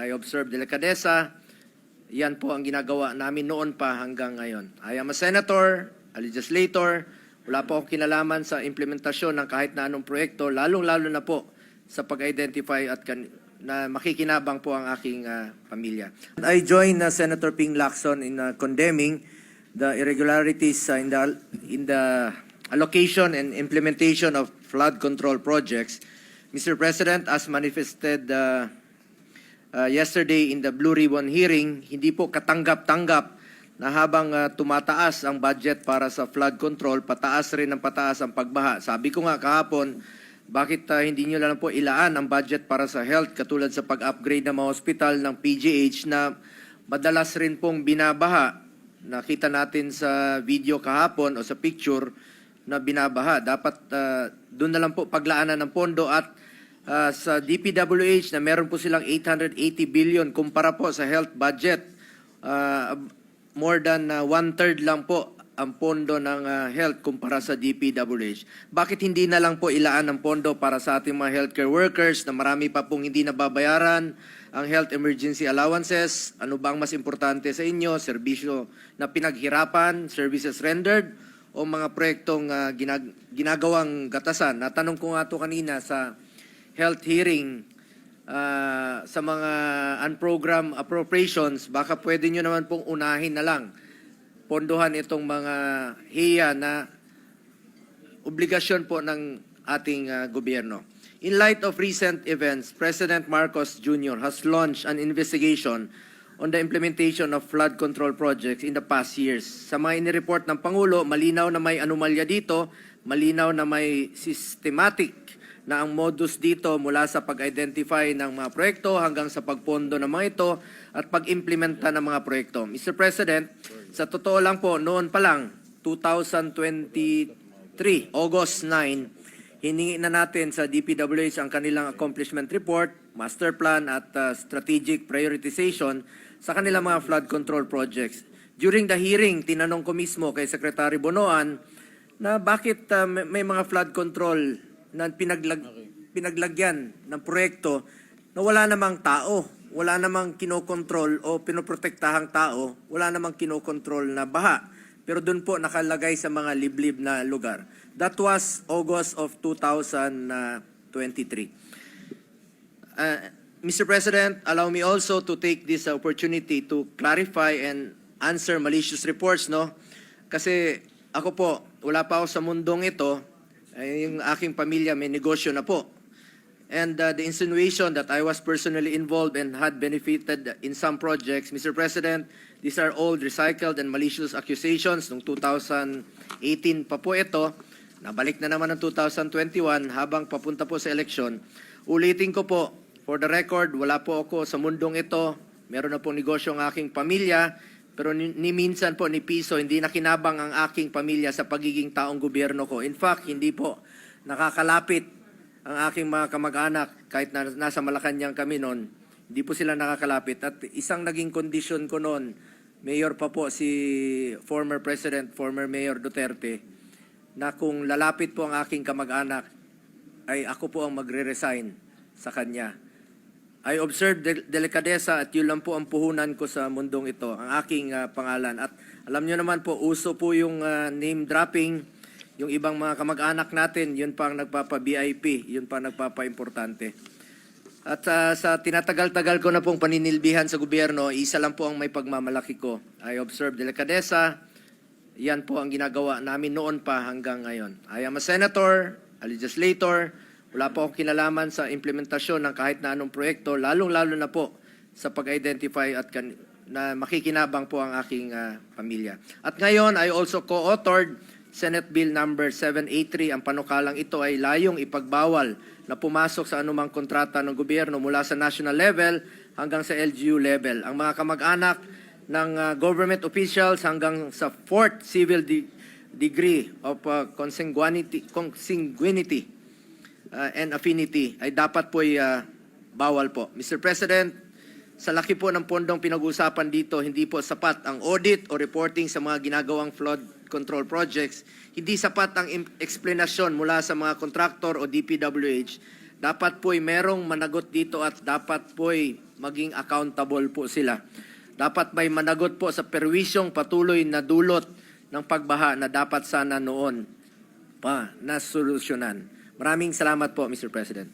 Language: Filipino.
I observe delikadesa. Yan po ang ginagawa namin noon pa hanggang ngayon. I am a senator, a legislator. Wala po akong kinalaman sa implementasyon ng kahit na anong proyekto, lalong-lalo na po sa pag-identify at na makikinabang po ang aking ah, pamilya. I join uh, Senator Ping Lacson in uh, condemning the irregularities uh, in the in the allocation and implementation of flood control projects. Mr. President, as manifested uh, uh, yesterday in the Blue Ribbon hearing, hindi po katanggap-tanggap na habang uh, tumataas ang budget para sa flood control, pataas rin ang pataas ang pagbaha. Sabi ko nga kahapon, bakit uh, hindi nyo lang po ilaan ang budget para sa health katulad sa pag-upgrade ng mga hospital ng PGH na madalas rin pong binabaha. Nakita natin sa video kahapon o sa picture na binabaha. Dapat uh, doon na lang po paglaanan ng pondo at uh, sa DPWH na meron po silang 880 billion kumpara po sa health budget. Uh, more than uh, one-third lang po ang pondo ng uh, health kumpara sa DPWH. Bakit hindi na lang po ilaan ang pondo para sa ating mga healthcare workers na marami pa pong hindi nababayaran ang health emergency allowances? Ano ba ang mas importante sa inyo? Serbisyo na pinaghirapan, services rendered, o mga proyektong uh, ginag- ginagawang gatasan? Natanong ko nga to kanina sa health hearing ah, sa mga unprogrammed appropriations, baka pwede nyo naman pong unahin na lang pondohan itong mga hiya na obligasyon po ng ating ah, gobyerno. In light of recent events, President Marcos Jr. has launched an investigation on the implementation of flood control projects in the past years. Sa mga inireport ng Pangulo, malinaw na may anomalya dito, malinaw na may systematic na ang modus dito mula sa pag-identify ng mga proyekto hanggang sa pagpondo ng mga ito at pag-implementa ng mga proyekto. Mr. President, sa totoo lang po, noon pa lang, 2023, August 9, hiningi na natin sa DPWH ang kanilang accomplishment report, master plan at uh, strategic prioritization sa kanilang mga flood control projects. During the hearing, tinanong ko mismo kay Secretary Bonoan na bakit uh, may, mga flood control na pinaglag, pinaglagyan ng proyekto na wala namang tao, wala namang kinokontrol o pinoprotektahang tao, wala namang kinokontrol na baha. Pero doon po nakalagay sa mga liblib na lugar. That was August of 2023. Uh, Mr. President, allow me also to take this opportunity to clarify and answer malicious reports, no? Kasi ako po, wala pa ako sa mundong ito. Eh, yung aking pamilya may negosyo na po. And uh, the insinuation that I was personally involved and had benefited in some projects, Mr. President, these are all recycled and malicious accusations. Noong 2018 pa po ito, nabalik na naman ng 2021 habang papunta po sa eleksyon. Ulitin ko po, for the record, wala po ako sa mundong ito. Meron na po negosyo ang aking pamilya. Pero ni, ni minsan po, ni Piso, hindi nakinabang ang aking pamilya sa pagiging taong gobyerno ko. In fact, hindi po nakakalapit ang aking mga kamag-anak kahit na nasa Malacanang kami noon. Hindi po sila nakakalapit. At isang naging kondisyon ko noon, mayor pa po si former President, former Mayor Duterte, na kung lalapit po ang aking kamag-anak, ay ako po ang magre-resign sa kanya. I observed de- delikadesa at yun lang po ang puhunan ko sa mundong ito, ang aking ah, pangalan. At alam nyo naman po, uso po yung ah, name dropping, yung ibang mga kamag-anak natin, yun pa ang nagpapa-VIP, yun pa ang nagpapa-importante. At ah, sa tinatagal-tagal ko na pong paninilbihan sa gobyerno, isa lang po ang may pagmamalaki ko. I observe delikadesa, yan po ang ginagawa namin noon pa hanggang ngayon. I am a senator, a legislator, wala po akong kinalaman sa implementasyon ng kahit na anong proyekto, lalong-lalo na po sa pag-identify at na makikinabang po ang aking ah, pamilya. At ngayon, I also co-authored Senate Bill number 783. Ang panukalang ito ay layong ipagbawal na pumasok sa anumang kontrata ng gobyerno mula sa national level hanggang sa LGU level. Ang mga kamag-anak ng ah, government officials hanggang sa fourth civil de- degree of uh, consanguinity, consanguinity uh, and affinity ay dapat po ay uh, bawal po. Mr. President, sa laki po ng pondong pinag-uusapan dito, hindi po sapat ang audit o reporting sa mga ginagawang flood control projects. Hindi sapat ang explanation mula sa mga kontraktor o DPWH. Dapat po ay merong managot dito at dapat po ay maging accountable po sila. Dapat may managot po sa perwisyong patuloy na dulot ng pagbaha na dapat sana noon pa na solusyonan. Maraming salamat po, Mr. President.